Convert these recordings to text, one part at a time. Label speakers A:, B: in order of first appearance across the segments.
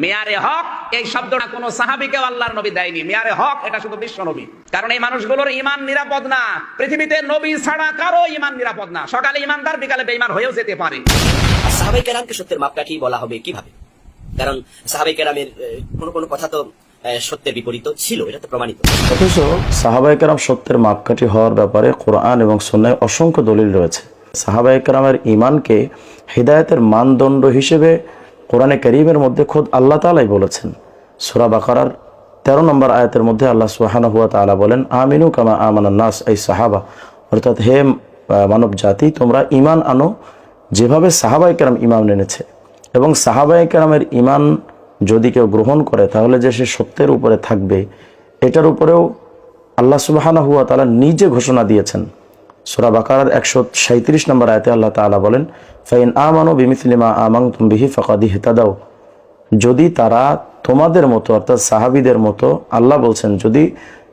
A: মেয়ারে হক এই শব্দটা কোনো সাহাবিকে আল্লাহর নবী দেয়নি। মেয়ারে হক এটা শুধু বিশ্ব নবী। কারণ এই মানুষগুলোর ইমান নিরাপদ না। পৃথিবীতে নবী ছাড়া কারও ইমান নিরাপদ না। সকালে ইমানদার বিকালে বেঈমান হয়েও যেতে পারে।
B: আর সাহাবাই কেরামকে সত্যের মাপকাঠি বলা হবে কীভাবে? কারণ সাহাবাই কেরামের কোনো কোনো কথা তো সত্যের বিপরীত ছিল এটা তো প্রমাণিত।
C: অথচ সাহাবাই কেরাম সত্যের মাপকাঠি হওয়ার ব্যাপারে কোরআন এবং সন্ন্যায় অসংখ্য দলিল রয়েছে। সাহাবাই কেরামের ইমানকে হৃদায়তের মানদণ্ড হিসেবে কোরআনে করিমের মধ্যে খোদ আল্লাহ তালাই বলেছেন। সুরা বাকারার তেরো নম্বর আয়াতের মধ্যে আল্লাহ সুহান হুয়া তালা বলেন, আমিনু কামা আমান নাস এই সাহাবা। অর্থাৎ হে মানব জাতি তোমরা ইমান আনো যেভাবে সাহাবাই কেরাম ইমান এনেছে। এবং সাহাবাই কেরামের ইমান যদি কেউ গ্রহণ করে, তাহলে যে সে সত্যের উপরে থাকবে, এটার উপরেও আল্লাহ সুবাহানা হুয়া তালা নিজে ঘোষণা দিয়েছেন। সুরা বাকারার একশো সাঁত্রিশ নম্বর আয়তে আল্লাহ তালা বলেন, ফাইন আমানো বিমিতলিমা আমাং বিহি ফকাদি হেতাদাও যদি তারা তোমাদের মতো, অর্থাৎ সাহাবিদের মতো, আল্লাহ বলছেন, যদি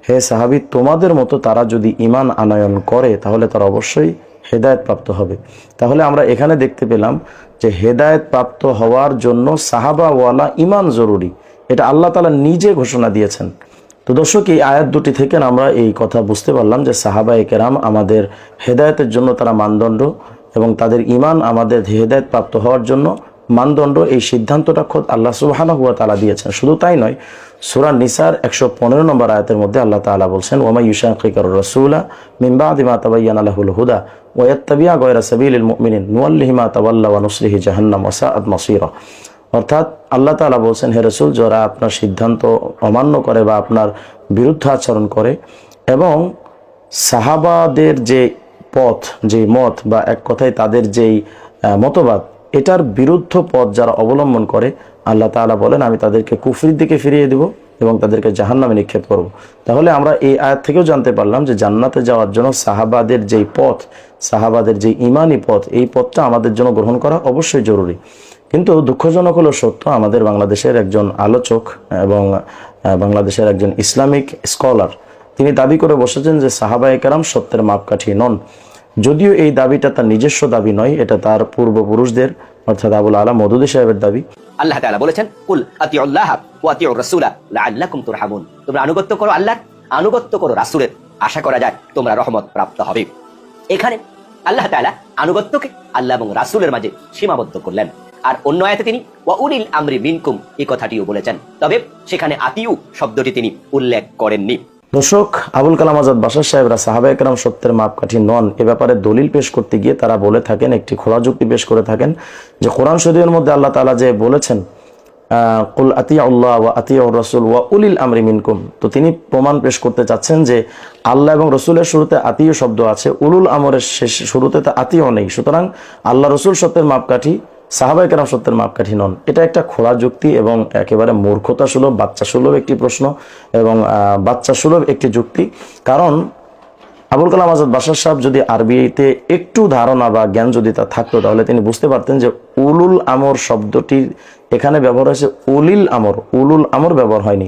C: হে সাহাবি, তোমাদের মতো তারা যদি ইমান আনয়ন করে, তাহলে তারা অবশ্যই হেদায়েত প্রাপ্ত হবে। তাহলে আমরা এখানে দেখতে পেলাম যে হেদায়েত প্রাপ্ত হওয়ার জন্য সাহাবাওয়ালা ইমান জরুরি। এটা আল্লাহ তালা নিজে ঘোষণা দিয়েছেন। তো দর্শক, এই আয়াত দুটি থেকে আমরা এই কথা বুঝতে পারলাম যে সাহাবা কেরাম আমাদের হেদায়েতের জন্য তারা মানদণ্ড এবং তাদের ইমান আমাদের হেদায়েত প্রাপ্ত হওয়ার জন্য মানদণ্ড এই সিদ্ধান্তটা খোদ আল্লাহ সুবাহানা হুয়া তালা দিয়েছেন। শুধু তাই নয়, সুরা নিসার একশো পনেরো নম্বর আয়াতের মধ্যে আল্লাহ তালা বলছেন ওমা ইউশাকিকর রসুলা মিম্বা দিমা তাবাইয়ান আলাহুল হুদা ওয়াত্তাবিয়া গয়রা সাবিল মুমিনিন নুয়াল্লিহিমা তাওয়াল্লা ওয়া নুসলিহি জাহান্নাম ওয়াসাআত মাসিরা। অর্থাৎ আল্লাহ তালা বলছেন, হে রসুল, যারা আপনার সিদ্ধান্ত অমান্য করে বা আপনার বিরুদ্ধে আচরণ করে এবং সাহাবাদের যে পথ, যে মত বা এক কথায় তাদের যেই মতবাদ, এটার বিরুদ্ধ পথ যারা অবলম্বন করে, আল্লাহ তাআলা বলেন, আমি তাদেরকে কুফরির দিকে ফিরিয়ে দেব এবং তাদেরকে জাহান্নামে নিক্ষেপ করব। তাহলে আমরা এই আয়াত থেকেও জানতে পারলাম যে জান্নাতে যাওয়ার জন্য সাহাবাদের যেই পথ, সাহাবাদের যে ইমানি পথ, এই পথটা আমাদের জন্য গ্রহণ করা অবশ্যই জরুরি। কিন্তু দুঃখজনক হলো সত্য, আমাদের বাংলাদেশের একজন আলোচক এবং বাংলাদেশের একজন ইসলামিক স্কলার, তিনি দাবি করে বসেছেন যে সাহাবা একরাম সত্যের মাপকাঠি নন। যদিও এই দাবিটা তার নিজস্ব দাবি নয়, এটা তার পূর্বপুরুষদের, অর্থাৎ আবুল আলা মদুদি সাহেবের দাবি।
B: আল্লাহ তাআলা বলেছেন, কুল আতিউল্লাহ ওয়া আতিউর রাসূলা লাআল্লাকুম তুরহামুন। তোমরা আনুগত্য করো আল্লাহর, আনুগত্য করো রাসূলের। আশা করা যায় তোমরা রহমত প্রাপ্ত হবে। এখানে আল্লাহ তাআলা আনুগত্যকে আল্লাহ এবং রাসূলের মাঝে সীমাবদ্ধ করলেন। আর অন্য আয়াতে তিনি, ওয়া উলিল আমরি মিনকুম এই কথাটিও বলেছেন। তবে সেখানে আতিউ শব্দটি তিনি উল্লেখ করেননি।
C: দর্শক, আবুল কালাম আজাদ বাসার সাহেবরা সাহাবা একরাম সত্যের মাপকাঠি নন। এ ব্যাপারে দলিল পেশ করতে গিয়ে তারা বলে থাকেন, একটি খোলা যুক্তি পেশ করে থাকেন যে কোরআন শরীফের মধ্যে আল্লাহ তাআলা যে বলেছেন কুল আতিয়া উল্লাহ ওয়া আতিয়া রসুল ওয়া উলিল আমরি মিনকুম তো তিনি প্রমাণ পেশ করতে চাচ্ছেন যে আল্লাহ এবং রসুলের শুরুতে আতীয় শব্দ আছে, উলুল আমরের শেষ শুরুতে তা আতীয় নেই। সুতরাং আল্লাহ রসুল সত্যের মাপকাঠি সাহাবাই কেরাম সত্যের মাপকাঠি নন। এটা একটা খোলা যুক্তি এবং একেবারে মূর্খতা সুলভ বাচ্চা সুলভ একটি প্রশ্ন এবং বাচ্চা সুলভ একটি যুক্তি। কারণ আবুল কালাম আজাদ বাসার সাহেব যদি আরবিতে একটু ধারণা বা জ্ঞান যদি তার থাকতো, তাহলে তিনি বুঝতে পারতেন যে উলুল আমর শব্দটি এখানে ব্যবহার হয়েছে, উলিল আমর, উলুল আমর ব্যবহার হয়নি।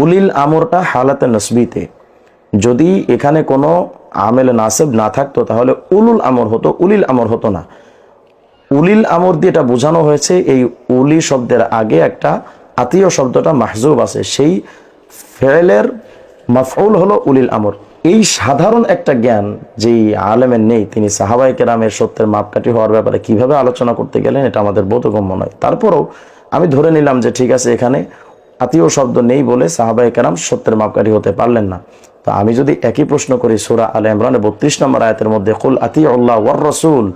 C: উলিল আমরটা হালাতে নসবিতে। যদি এখানে কোনো আমেল নাসেব না থাকতো, তাহলে উলুল আমর হতো, উলিল আমর হতো না। উলিল আমর দিয়ে এটা বোঝানো হয়েছে, এই উলি শব্দের আগে একটা আতীয় শব্দটা মাহজুব আছে, সেই ফেলের মাফউল হলো উলিল আমর। এই সাধারণ একটা জ্ঞান যেই আলেমের নেই, তিনি সাহাবাই কেরামের সত্যের মাপকাঠি হওয়ার ব্যাপারে কীভাবে আলোচনা করতে গেলেন এটা আমাদের বোধগম্য নয়। তারপরেও আমি ধরে নিলাম যে ঠিক আছে, এখানে আতীয় শব্দ নেই বলে সাহাবাই কেরাম সত্যের মাপকাঠি হতে পারলেন না। তো আমি যদি একই প্রশ্ন করি, সুরা আল ইমরানের বত্রিশ নম্বর আয়াতের মধ্যে, কুল আতি আল্লাহ ওয়ার রসুল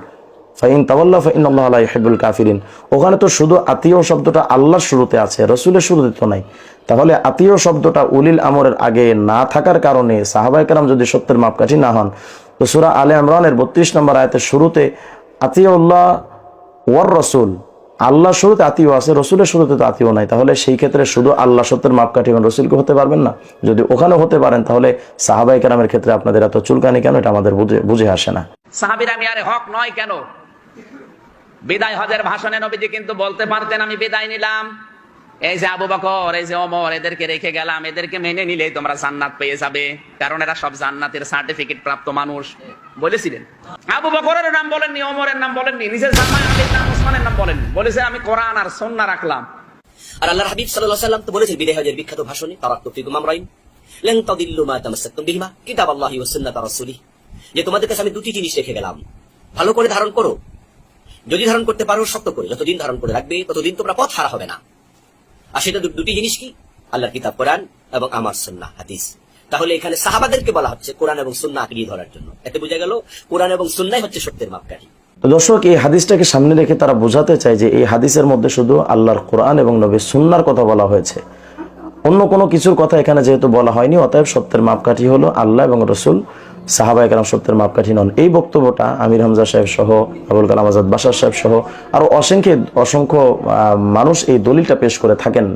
C: ফাইন তাওয়াল্লাহ ফাইন আল্লাহ আলাই হেবুল কাফিরিন। ওখানে তো শুধু আতীয় শব্দটা আল্লাহর শুরুতে আছে, রসুলের শুরুতে তো নাই। তাহলে আতীয় শব্দটা উলিল আমরের আগে না থাকার কারণে সাহাবাই কালাম যদি সত্যের মাপকাঠি না হন, তো সুরা আলে ইমরানের বত্রিশ নম্বর আয়াতের শুরুতে আতিউল্লাহ ওয়ার রসুল আল্লাহ শুরুতে আতিও আছে, রসুলের শুরুতে তো আতিও নাই। তাহলে সেই ক্ষেত্রে শুধু আল্লাহ সত্যের মাপকাঠি এবং রসুলকে হতে পারবেন না? যদি ওখানে হতে পারেন, তাহলে সাহাবাই কালামের ক্ষেত্রে আপনাদের এত চুলকানি কেন? এটা আমাদের বুঝে বুঝে আসে না।
A: সাহাবিরা মিয়ারে হক নয় কেন? বিদায় হজের ভাষণে নবীজি কিন্তু বলতে পারতেন, আমি বিদায় নিলাম। এই যে আবু বকর, এই যে অমর এদেরকে রেখে গেলাম। এদেরকে মেনে নিলেই তোমরা জান্নাত পেয়ে যাবে। কারণ এরা সব জান্নাতের সার্টিফিকেট প্রাপ্ত মানুষ। বলেছিলেন। আবু বকরের নাম বলেননি অমরের নাম বলেননি, নিজের জামাই নাম ওসমানের নাম বলেননি। বলেছে, আমি কোরআন আর সন্না রাখলাম।
B: আর আল্লাহর হাবিব আলাইহি সাল্লাম তো বলেছেন, বিদায় হজের বিখ্যাত ভাষণে তারাক্তু ফিকুম আমরাইন লান তাদিল্লু মা তামাসসাকতুম বিহিমা কিতাবাল্লাহি ওয়া সুন্নাত রাসূলিহ। যে তোমাদের কাছে আমি দুটি জিনিস রেখে গেলাম। ভালো করে ধারণ করো। যদি ধারণ করতে পারো, শক্ত করে, যতদিন ধারণ করে রাখবে, ততদিন তোমরা পথ হারা হবে না। আর সেটা দুটি জিনিস কি? আল্লাহর কিতাব, কোরআন এবং আমার সুন্নাহ, হাদিস। তাহলে এখানে সাহাবাদেরকে বলা হচ্ছে কোরআন এবং সুন্নাহ আঁকড়িয়ে ধরার জন্য। এতে বোঝা গেল, কোরআন এবং সুন্নাহ হচ্ছে সত্যের মাপকাঠি।
C: তো দর্শক, এই হাদিসটাকে সামনে রেখে তারা বোঝাতে চায় যে এই হাদিসের মধ্যে শুধু আল্লাহর কোরআন এবং নবীর সুন্নার কথা বলা হয়েছে। অন্য কোনো কিছুর কথা এখানে যেহেতু বলা হয়নি, অতএব সত্যের মাপকাঠি হলো আল্লাহ এবং রসুল সাহাবা একরাম সত্যের মাপকাঠি নন। এই বক্তব্যটা আমির হামজা সাহেব সহ, আবুল কালাম আজাদ বাসার সাহেব সহ আরও অসংখ্য অসংখ্য মানুষ এই দলিলটা পেশ করে থাকেন।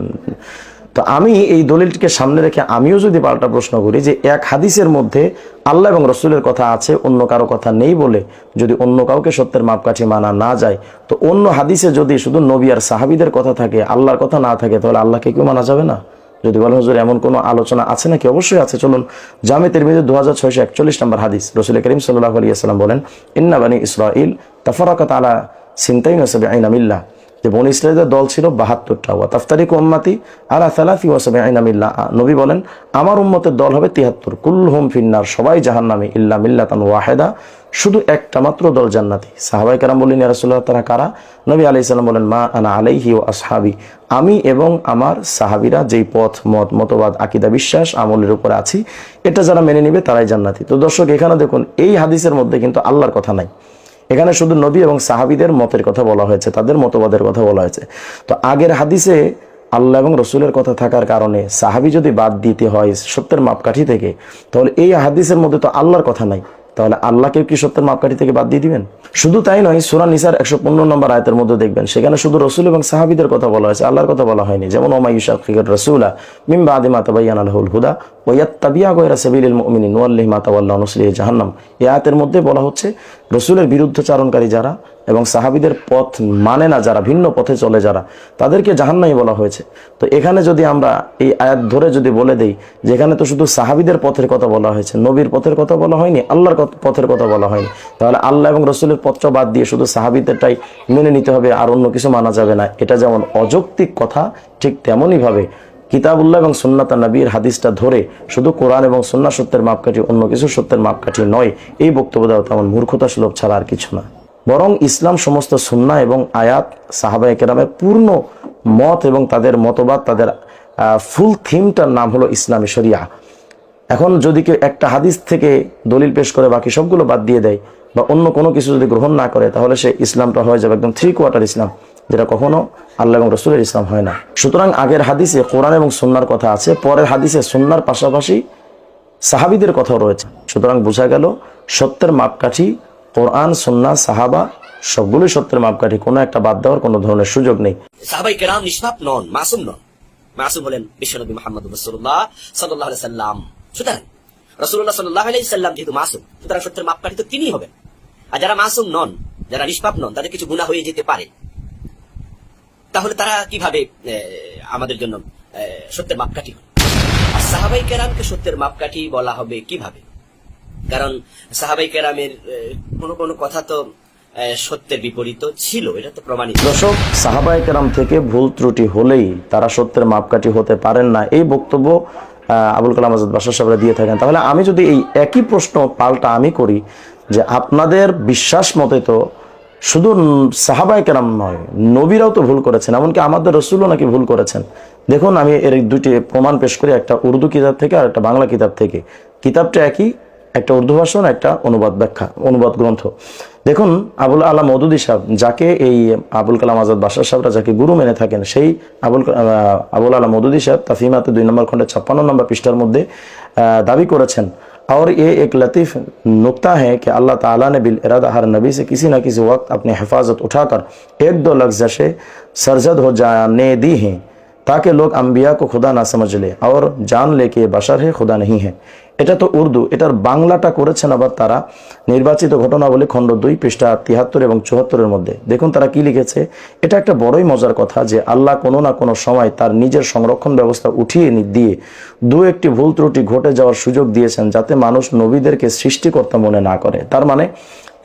C: তো আমি এই দলিলটিকে সামনে রেখে আমিও যদি পাল্টা প্রশ্ন করি যে এক হাদিসের মধ্যে আল্লাহ এবং রসুলের কথা আছে, অন্য কারও কথা নেই বলে যদি অন্য কাউকে সত্যের মাপকাঠি মানা না যায়, তো অন্য হাদিসে যদি শুধু নবী আর সাহাবিদের কথা থাকে, আল্লাহর কথা না থাকে, তাহলে আল্লাহকে কেউ মানা যাবে না? যদি বলেন, হুজুর, এমন কোনো আলোচনা আছে নাকি? অবশ্যই আছে। চলুন, জামে তিরমিজি দু হাজার ছয়শো একচল্লিশ নম্বর হাদিস রসুল করিম সাল্লাহ আলিয়াল্লাম বলেন, ইন্না ইসরা ইসরাইল তাফারাকাত আলা সিনতাইন নসবে মিল্লাহ। যে বন ইসরায়েলের দল ছিল বাহাত্তরটা ওয়া তাফতারিক উম্মাতি আলা সালাফি ওয়া সাবিআইনা মিল্লাহ নবী বলেন, আমার উম্মতের দল হবে তিহাত্তর কুল্লুহুম ফিন্নার। সবাই জাহান্নামে, ইল্লা মিল্লাতান ওয়াহেদা। শুধু একটা মাত্র দল জান্নাতি। সাহাবাই কারাম বললেন রাসূলুল্লাহ, তারা কারা? নবী আলাইহিস সালাম বলেন, মা আনা আলাইহি ওয়া আসহাবি। আমি এবং আমার সাহাবিরা যেই পথ, মত, মতবাদ, আকিদা, বিশ্বাস, আমলের উপরে আছি, এটা যারা মেনে নিবে তারাই জান্নাতি। তো দর্শক, এখানে দেখুন, এই হাদিসের মধ্যে কিন্তু আল্লাহর কথা নাই। এখানে শুধু নবী এবং সাহাবিদের মতের কথা বলা হয়েছে, তাদের মতবাদের কথা বলা হয়েছে। তো আগের হাদিসে আল্লাহ এবং রসুলের কথা থাকার কারণে সাহাবি যদি বাদ দিতে হয় সত্যের মাপকাঠি থেকে, তাহলে এই হাদিসের মধ্যে তো আল্লাহর কথা নাই। তাহলে আল্লাহকে কি সত্যের মাপকাঠি থেকে বাদ দিয়ে দিবেন? শুধু তাই নয়, সুরা নিসার একশো পনেরো নম্বর আয়তের মধ্যে দেখবেন, সেখানে শুধু রসুল এবং সাহাবিদের কথা বলা হয়েছে, আল্লাহর কথা বলা হয়নি। যেমন ওমাইশাক রসুলা মিম্বা আদিমা তাবাইয়ান আলহুল হুদা ওয়াত্তাবিয়া জাহান্নাম। মধ্যে বলা হচ্ছে, রসুলের বিরুদ্ধচারণকারী যারা এবং সাহাবিদের পথ মানে না যারা, ভিন্ন পথে চলে যারা, তাদেরকে জাহান্নাই বলা হয়েছে। তো এখানে যদি আমরা এই আয়াত ধরে যদি বলে দেই যেখানে তো শুধু সাহাবিদের পথের কথা বলা হয়েছে, নবীর পথের কথা বলা হয়নি, আল্লাহর পথের কথা বলা হয়নি, তাহলে আল্লাহ এবং রসুলের পথটা বাদ দিয়ে শুধু সাহাবিদেরটাই মেনে নিতে হবে, আর অন্য কিছু মানা যাবে না। এটা যেমন অযৌক্তিক কথা, ঠিক তেমনই ভাবে কিতাবুল্লাহ এবং সুন্নাতা নবীর হাদিসটা ধরে শুধু কোরআন এবং সুন্না সত্যের মাপকাঠি, অন্য কিছু সত্যের মাপকাঠি নয়, এই বক্তব্য দেওয়া তেমন মূর্খতা সুলভ ছাড়া আর কিছু না। বরং ইসলাম সমস্ত সুন্না এবং আয়াত সাহাবা কেরামের পূর্ণ মত এবং তাদের মতবাদ, তাদের ফুল থিমটার নাম হলো ইসলামী শরিয়া। এখন যদি কেউ একটা হাদিস থেকে দলিল পেশ করে বাকি সবগুলো বাদ দিয়ে দেয় বা অন্য কোনো কিছু যদি গ্রহণ না করে, তাহলে সে ইসলামটা হয়ে যাবে একদম থ্রি কোয়ার্টার ইসলাম। যেটা কখনো আল্লাহ এবং রসুলের ইসলাম হয় না। সুতরাং আগের হাদিসে কোরআন এবং সুন্নার কথা আছে, পরের হাদিসে সুন্নার পাশাপাশি সাহাবিদের কথাও রয়েছে। সুতরাং বোঝা গেল, সত্যের মাপকাঠি কোরআন, সুন্না, সাহাবা, সবগুলোই সত্যের মাপকাঠি, কোনো একটা বাদ দেওয়ার কোনো ধরনের সুযোগ নেই।
B: মাসুম নন। মাসুম হলেন সাল্লাম। রসুল্লাহ মাসুম সত্যের মাপকাঠি তো তিনিই হবেন। আর যারা মাসুম নন, যারা নিষ্পাপ নন, তাদের কিছু গুণা হয়ে যেতে পারে। তাহলে তারা কীভাবে আমাদের জন্য সত্যের মাপকাঠি আর সাহাবাই কেরামকে সত্যের মাপকাঠি বলা হবে কীভাবে? কারণ সাহাবাই কেরামের কোনো কোনো কথা তো সত্যের বিপরীত ছিল, এটা তো প্রমাণিত।
C: দর্শক, সাহাবাই কেরাম থেকে ভুল ত্রুটি হলেই তারা সত্যের মাপকাঠি হতে পারেন না। এই বক্তব্য আবুল কালাম আজাদ বাসার সাহেবরা দিয়ে থাকেন। তাহলে আমি যদি এই একই প্রশ্ন পাল্টা আমি করি, যে আপনাদের বিশ্বাস মতে তো শুধু সাহাবাই কেরাম নয়, নবীরাও তো ভুল করেছেন, এমনকি আমাদের রসুলও নাকি ভুল করেছেন। দেখুন, আমি এর দুটি প্রমাণ পেশ করি, একটা উর্দু কিতাব থেকে আর একটা বাংলা কিতাব থেকে। কিতাবটা একই, একটা উর্দু ভাষণ, একটা অনুবাদ ব্যাখ্যা, অনুবাদ গ্রন্থ। দেখুন, আবুল আলা মদুদি সাহেব, যাকে এই আবুল কালাম আজাদ বাসার সাহেবরা যাকে গুরু মেনে থাকেন, সেই আবুল আবুল আলা মদুদি সাহেব তাফিমাতে দুই নম্বর খন্ডে ছাপ্পান্ন নম্বর পৃষ্ঠার মধ্যে দাবি করেছেন और ये एक लतीफ़ नुक्ता है कि अल्लाह ताला ने बिल इरादा हर नबी से किसी न किसी वक्त अपनी हिफाजत उठाकर एक दो लफ्ज़शें सरजद हो जाने दी हैं, ताकि लोग अम्बिया को खुदा ना समझ ले और जान ले कि ये बशर है, खुदा नहीं है। এটা তো উর্দু, এটার বাংলাটা করেছেন আবার তারা। নির্বাচিত ঘটনাবলী খণ্ড দুই, পৃষ্ঠা তিয়াত্তর এবং চুহাত্তরের মধ্যে। দেখুন তারা কি লিখেছে। এটা একটা বড়ই মজার কথা যে আল্লাহ কোনো না কোনো সময় তার নিজের সংরক্ষণ ব্যবস্থা উঠিয়ে দিয়ে দু একটি ভুল ত্রুটি ঘটে যাওয়ার সুযোগ দিয়েছেন যাতে মানুষ নবীদেরকে সৃষ্টিকর্তা মনে না করে। তার মানে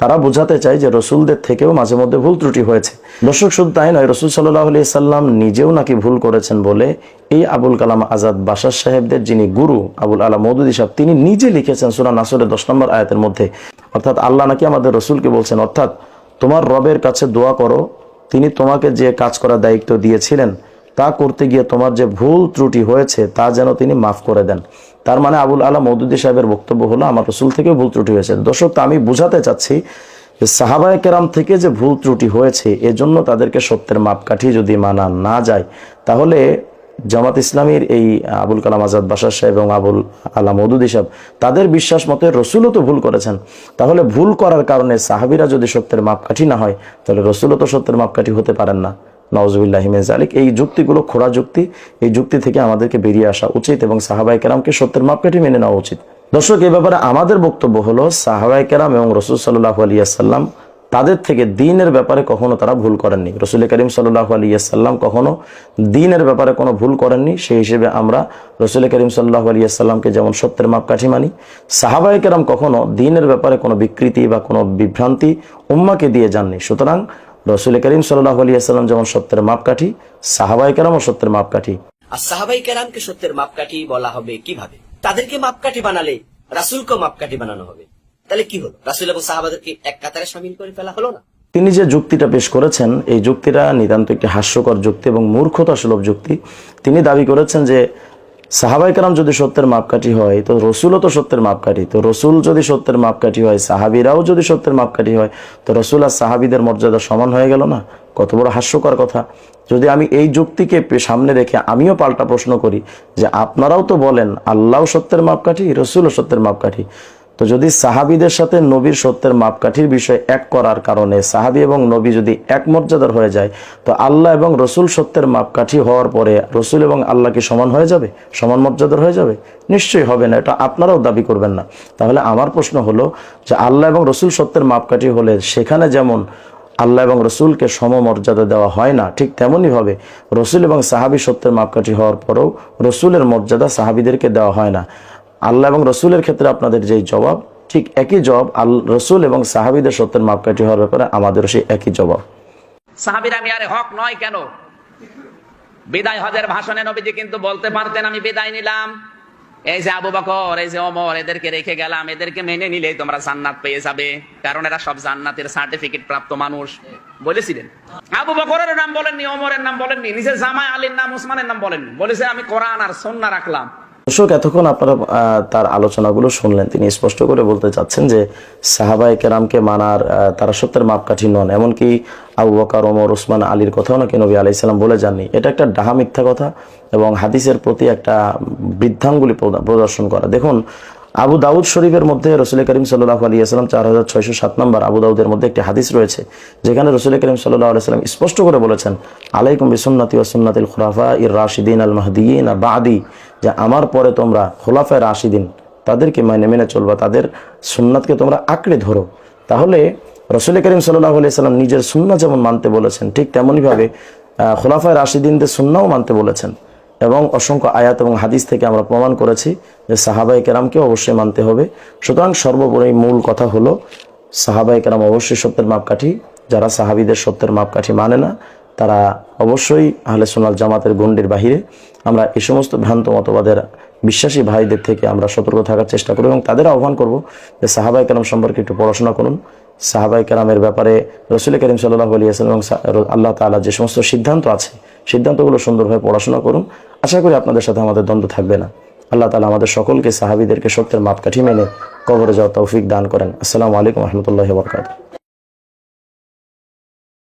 C: তারা বোঝাতে চায় যে রসুলদের থেকেও মাঝে মধ্যে ভুল ত্রুটি হয়েছে। দর্শক শুধু তাই নয়, রসুল সাল্লাহ আলি সাল্লাম নিজেও নাকি ভুল করেছেন বলে এই আবুল কালাম আজাদ বাসার সাহেবদের যিনি গুরু আবুল আলা মৌদুদি সাহেব, তিনি নিজে লিখেছেন সুরা নাসরের দশ নম্বর আয়াতের মধ্যে। অর্থাৎ আল্লাহ নাকি আমাদের রসুলকে বলছেন, অর্থাৎ তোমার রবের কাছে দোয়া করো, তিনি তোমাকে যে কাজ করার দায়িত্ব দিয়েছিলেন, তা করতে গিয়ে তোমার যে ভুল ত্রুটি হয়েছে, তা যেন তিনি মাফ করে দেন। তার মানে আবুল আলা মৌদুদি সাহেবের বক্তব্য হলো, আমার রসুল থেকে ভুল ত্রুটি হয়েছে। দর্শক, আমি বুঝাতে চাচ্ছি যে সাহাবায় কেরাম থেকে যে ভুল ত্রুটি হয়েছে, এজন্য তাদেরকে সত্যের মাপকাঠি যদি মানা না যায়, তাহলে জামাত ইসলামীর এই আবুল কালাম আজাদ বাসার সাহেব এবং আবুল আলা মৌদুদি সাহেব, তাদের বিশ্বাস মতে রসুলও তো ভুল করেছেন। তাহলে ভুল করার কারণে সাহাবিরা যদি সত্যের মাপকাঠি না হয়, তাহলে রসুলও তো সত্যের মাপকাঠি হতে পারেন না। নওয়াজুবিল্লাহ জালিক এই যুক্তিগুলো, খোড়া যুক্তি, এই যুক্তি থেকে আমাদেরকে বেরিয়ে আসা উচিত এবং সাহাবাই কেরামকে সত্যের মাপকাঠি মেনে নেওয়া উচিত। দর্শক, এ ব্যাপারে আমাদের বক্তব্য হলো সাহাবাই কেরাম এবং রসুল সাল্লাহ আলিয়াসাল্লাম তাদের থেকে দিনের ব্যাপারে কখনো তারা ভুল করেননি। রসুল করিম সাল্লাহ আলিয়াসাল্লাম কখনো দিনের ব্যাপারে কোনো ভুল করেননি। সেই হিসেবে আমরা রসুল করিম সাল্লাহ আলিয়াসাল্লামকে যেমন সত্যের মাপকাঠি মানি সাহাবাই কেরাম কখনো দিনের ব্যাপারে কোনো বিকৃতি বা কোনো বিভ্রান্তি উম্মাকে দিয়ে যাননি। সুতরাং রসুল করিম সাল্লাহ আলিয়াল্লাম যেমন সত্যের মাপকাঠি সাহাবাই কেরামও সত্যের মাপকাঠি।
B: আর সাহাবাই কেরামকে সত্যের মাপকাঠি বলা হবে কীভাবে? তাদেরকে মাপকাঠি বানালে রাসুলকে মাপকাঠি বানানো হবে। তাহলে কি হলো? রাসুল এবং সাহাবাদেরকে এক কাতারে সামিল করে ফেলা হলো না?
C: তিনি যে যুক্তিটা পেশ করেছেন এই যুক্তিটা নিতান্ত একটি হাস্যকর যুক্তি এবং মূর্খতা সুলভ যুক্তি। তিনি দাবি করেছেন যে সাহাবাই কালাম যদি সত্যের মাপকাঠি হয়, তো রসুলও তো সত্যের মাপকাঠি। তো রসুল যদি সত্যের মাপকাঠি হয়, সাহাবিরাও যদি সত্যের মাপকাঠি হয়, তো রসুল আর সাহাবিদের মর্যাদা সমান হয়ে গেল না? কত বড় হাস্যকর কথা। যদি আমি এই যুক্তিকে সামনে রেখে আমিও পাল্টা প্রশ্ন করি যে, আপনারাও তো বলেন আল্লাহ সত্যের মাপকাঠি, রসুলও সত্যের মাপকাঠি। তো যদি সাহাবিদের সাথে নবীর সত্যের মাপকাঠির বিষয় এক করার কারণে সাহাবি এবং নবী যদি এক মর্যাদার হয়ে যায়, তো আল্লাহ এবং রসুল সত্যের মাপকাঠি হওয়ার পরে রসুল এবং আল্লাহ কি সমান হয়ে যাবে? সমান মর্যাদার হয়ে যাবে? নিশ্চয়ই হবে না, এটা আপনারাও দাবি করবেন না। তাহলে আমার প্রশ্ন হলো যে আল্লাহ এবং রসুল সত্যের মাপকাঠি হলে সেখানে যেমন আল্লাহ এবং রসুলকে সমমর্যাদা দেওয়া হয় না, ঠিক তেমনই ভাবে রসুল এবং সাহাবি সত্যের মাপকাঠি হওয়ার পরেও রসুলের মর্যাদা সাহাবিদেরকে দেওয়া হয় না। আল্লাহ এবং রসুলের ক্ষেত্রে আপনাদের যেই জবাব, ঠিক একই জবাব আল, রসুল এবং সাহাবিদের সত্যের মাপকাঠি হওয়ার ব্যাপারে আমাদেরও সেই একই জবাব।
A: সাহাবিরা হক নয় কেন? বিদায় হজের ভাষণে নবীজি কিন্তু বলতে পারতেন, আমি বিদায় নিলাম। এই যে আবু বকর, এই যে অমর এদেরকে রেখে গেলাম, এদেরকে মেনে নিলেই তোমরা জান্নাত পেয়ে যাবে। কারণ এরা সব জান্নাতের সার্টিফিকেট প্রাপ্ত মানুষ। বলেছিলেন। আবু বকরের নাম বলেননি অমরের নাম বলেননি, নিজের জামাই আলীর নাম, উসমানের নাম বলেননি। বলেছে, আমি কোরআন আর সন্না রাখলাম।
C: দর্শক, এতক্ষণ আপনারা তার আলোচনাগুলো শুনলেন। তিনি স্পষ্ট করে বলতে চাচ্ছেন যে সাহাবাই কেরামকে মানার তারা সত্যের মাপকাঠি নন। এমনকি আবু বকার, ওমর ওসমান আলীর কথাও নাকি নবী আলাইসাল্লাম বলে যাননি। এটা একটা ডাহা মিথ্যা কথা এবং হাদিসের প্রতি একটা বৃদ্ধাঙ্গুলি প্রদা- প্রদর্শন করা। দেখুন, আবু দাউদ শরীফের মধ্যে রসুল করিম সাল্লাহ আলী আসলাম চার হাজার ছয়শো সাত নম্বর আবু দাউদের মধ্যে একটি হাদিস রয়েছে, যেখানে রসুল করিম সাল্লাহ আলাইসাল্লাম স্পষ্ট করে বলেছেন, আলাইকুম বিসুন্নাতি ওসুন্নাতিল খুরাফা ইর রাশিদিন আল মাহদিন বাদি। যে আমার পরে তোমরা খোলাফায় রাশিদিন তাদেরকে মানে মেনে চলবা, তাদের সুন্নাতকে তোমরা আঁকড়ে ধরো। তাহলে রসুল করিম সাল্লাহ আলি সাল্লাম নিজের সুন্না যেমন মানতে বলেছেন, ঠিক তেমনইভাবে খোলাফায় রাশিদিনদের সুন্নাও মানতে বলেছেন। এবং অসংখ্য আয়াত এবং হাদিস থেকে আমরা প্রমাণ করেছি যে সাহাবাই কেরামকে অবশ্যই মানতে হবে। সুতরাং সর্বোপরি মূল কথা হলো সাহাবাই কেরাম অবশ্যই সত্যের মাপকাঠি, যারা সাহাবিদের সত্যের মাপকাঠি মানে না তারা অবশ্যই আহলে সোনাল জামাতের গণ্ডির বাহিরে। আমরা এই সমস্ত ভ্রান্ত মতবাদের বিশ্বাসী ভাইদের থেকে আমরা সতর্ক থাকার চেষ্টা করব এবং তাদের আহ্বান করব যে সাহাবাই কেরাম সম্পর্কে একটু পড়াশোনা করুন। সাহাবাই কেরামের ব্যাপারে রসুল করিম সাল্লাহ আলী আসলাম এবং আল্লাহ তালা যে সমস্ত সিদ্ধান্ত আছে, সিদ্ধান্তগুলো সুন্দরভাবে পড়াশোনা করুন। আশা করি আপনাদের সাথে আমাদের দ্বন্দ্ব থাকবে না। আল্লাহ তালা আমাদের সকলকে সাহাবিদেরকে সত্যের মাপকাঠি মেনে কবরে যাওয়া তৌফিক দান করেন। আসসালামু আলাইকুম রহমতুল্লাহ বরকাত